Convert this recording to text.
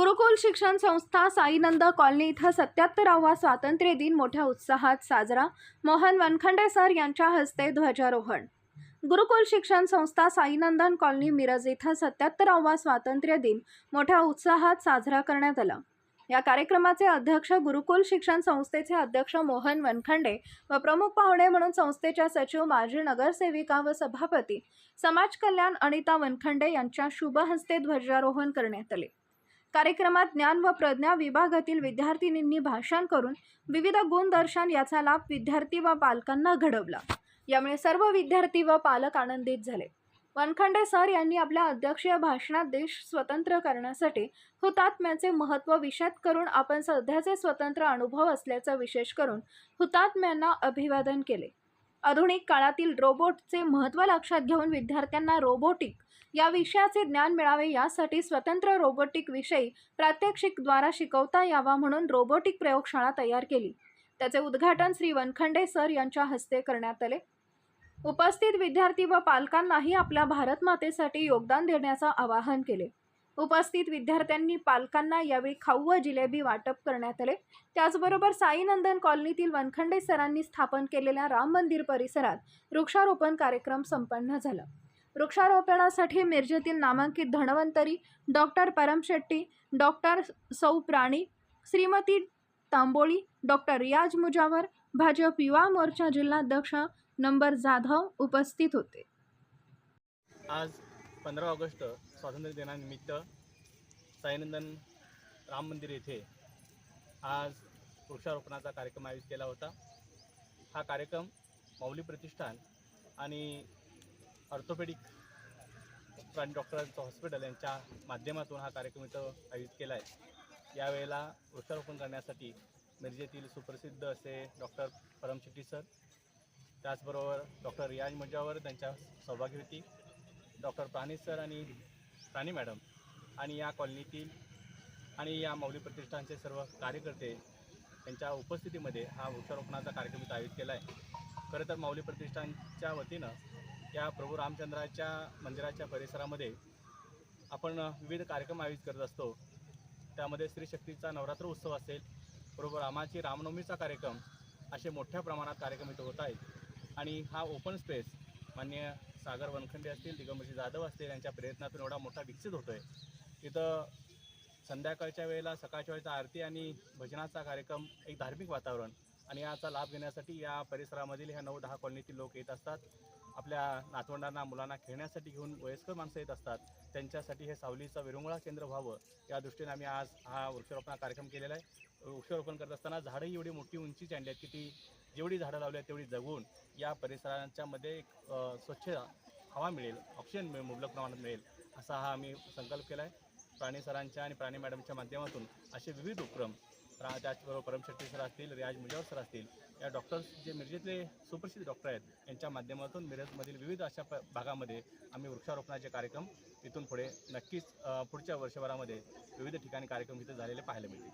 गुरुकुल शिक्षण संस्था साईनंद कॉलनी इथं सत्याहत्तरावा स्वातंत्र्य दिन मोठ्या उत्साहात साजरा. मोहन वनखंडे सर यांच्या हस्ते ध्वजारोहण. गुरुकुल शिक्षण संस्था साईनंदन कॉलनी मिरज इथं सत्याहत्तरावा स्वातंत्र्य दिन मोठ्या उत्साहात साजरा करण्यात आला. या कार्यक्रमाचे अध्यक्ष गुरुकुल शिक्षण संस्थेचे अध्यक्ष मोहन वनखंडे व प्रमुख पाहुणे म्हणून संस्थेच्या सचिव माजी नगरसेविका व सभापती समाज कल्याण अनिता वनखंडे यांच्या शुभ हस्ते ध्वजारोहण करण्यात आले. कार्यक्रमात ज्ञान व प्रज्ञा विभागातील विद्यार्थिनींनी भाषण करून विविध गुणदर्शन याचा लाभ विद्यार्थी व पालकांना घडवला. यामुळे सर्व विद्यार्थी व पालक आनंदित झाले. वनखंडे सर यांनी आपल्या अध्यक्षीय भाषणात देश स्वतंत्र करण्यासाठी हुतात्म्याचे महत्त्व विशद करून आपण सध्याचे स्वतंत्र अनुभव असल्याचं विशेष करून हुतात्म्यांना अभिवादन केले. आधुनिक काळातील रोबोटचे महत्त्व लक्षात घेऊन विद्यार्थ्यांना रोबोटिक या विषयाचे ज्ञान मिळावे यासाठी स्वतंत्र रोबोटिक विषयी प्रात्यक्षिकद्वारा शिकवता यावा म्हणून रोबोटिक प्रयोगशाळा तयार केली. त्याचे उद्घाटन श्री वनखंडे सर यांच्या हस्ते करण्यात आले. उपस्थित विद्यार्थी व पालकांनाही आपल्या भारतमातेसाठी योगदान देण्याचं आवाहन केले. उपस्थित विद्यार्थ्यांनी पालकांना यावेळी खाऊ व जिलेबी वाटप करण्यात आले. त्याचबरोबर साईनंदन कॉलनीतील वनखंडे सरांनी स्थापन केलेल्या राम मंदिर परिसरात वृक्षारोपण कार्यक्रम संपन्न झाला. वृक्षारोपणासाठी मिरजेतील नामांकित धनवंतरी डॉक्टर परम शेट्टी डॉक्टर सौ प्राणी श्रीमती तांबोळी डॉक्टर रियाज मुजावर भाजप युवा मोर्चा जिल्हाध्यक्ष नंबर जाधव उपस्थित होते. आज पंधरा ऑगस्ट स्वातंत्र्य दिनानिमित्त साईनंदन राम मंदिर येथे आज वृक्षारोपणाचा कार्यक्रम आयोजित केला होता. हा कार्यक्रम माऊली प्रतिष्ठान आणि ऑर्थोपेडिक प्राणी डॉक्टरांचं हॉस्पिटल यांच्या माध्यमातून हा कार्यक्रम इथं आयोजित केला आहे. यावेळेला वृक्षारोपण करण्यासाठी मिरजेतील सुप्रसिद्ध असे डॉक्टर परमशेट्टी सर त्याचबरोबर डॉक्टर रियाज मुजावर त्यांच्या सहभागी होती. डॉक्टर प्राणी सर आणि प्राणी मॅडम आणि या कॉलनीतील आणि या मौली प्रतिष्ठानचे सर्व कार्यकर्ते यांच्या उपस्थितीमध्ये हा वृक्षारोपणाचा कार्यक्रम इथं आयोजित केला आहे. खरं तर माऊली प्रतिष्ठानच्या वतीनं या प्रभू रामचंद्राच्या मंदिराच्या परिसरामध्ये आपण विविध कार्यक्रम आयोजित करत असतो. त्यामध्ये श्रीशक्तीचा नवरात्र उत्सव असेल बरोबर रामाची रामनवमीचा कार्यक्रम असे मोठ्या प्रमाणात कार्यक्रम इथं होत आहेत. आणि हा ओपन स्पेस मान्य सागर वनखंडे असतील दिगंबरजी जाधव असतील यांच्या प्रयत्नातून एवढा मोठा विकसित होतो आहे तिथं संध्याकाळच्या वेळेला सकाळच्या वेळेचा आरती आणि भजनाचा कार्यक्रम एक धार्मिक वातावरण आणि याचा लाभ घेण्यासाठी या परिसरामधील ह्या नऊ दहा कॉलनीतील लोक येत असतात. आपल्या नातवंडांना मुलांना खेळण्यासाठी घेऊन वयस्कर माणसं येत असतात त्यांच्यासाठी हे सावलीचं विरंगुळा केंद्र व्हावं. या दृष्टीने आम्ही आज हा वृक्षारोपण कार्यक्रम केलेला आहे. वृक्षारोपण करत असताना झाडंही एवढी मोठी उंचीची आणली आहेत की ती जेवढी झाडं लावली आहेत तेवढी जगवून या परिसरांच्यामध्ये एक स्वच्छ हवा मिळेल ऑक्सिजन मिळेल मुबलक प्रमाणात मिळेल असा हा आम्ही संकल्प केला आहे. प्राणी सरांच्या आणि प्राणी मॅडमच्या माध्यमातून असे विविध उपक्रम रा त्याचबरोबर परमशेट्टी सर असतील रियाज मुजावर सर असतील या डॉक्टर्स जे मिरजेतले सुप्रसिद्ध डॉक्टर आहेत यांच्या माध्यमातून मिरजमधील विविध अशा प भागामध्ये आम्ही वृक्षारोपणाचे कार्यक्रम तिथून पुढे नक्कीच पुढच्या वर्षभरामध्ये विविध ठिकाणी कार्यक्रम इथे झालेले पाहायला मिळतील.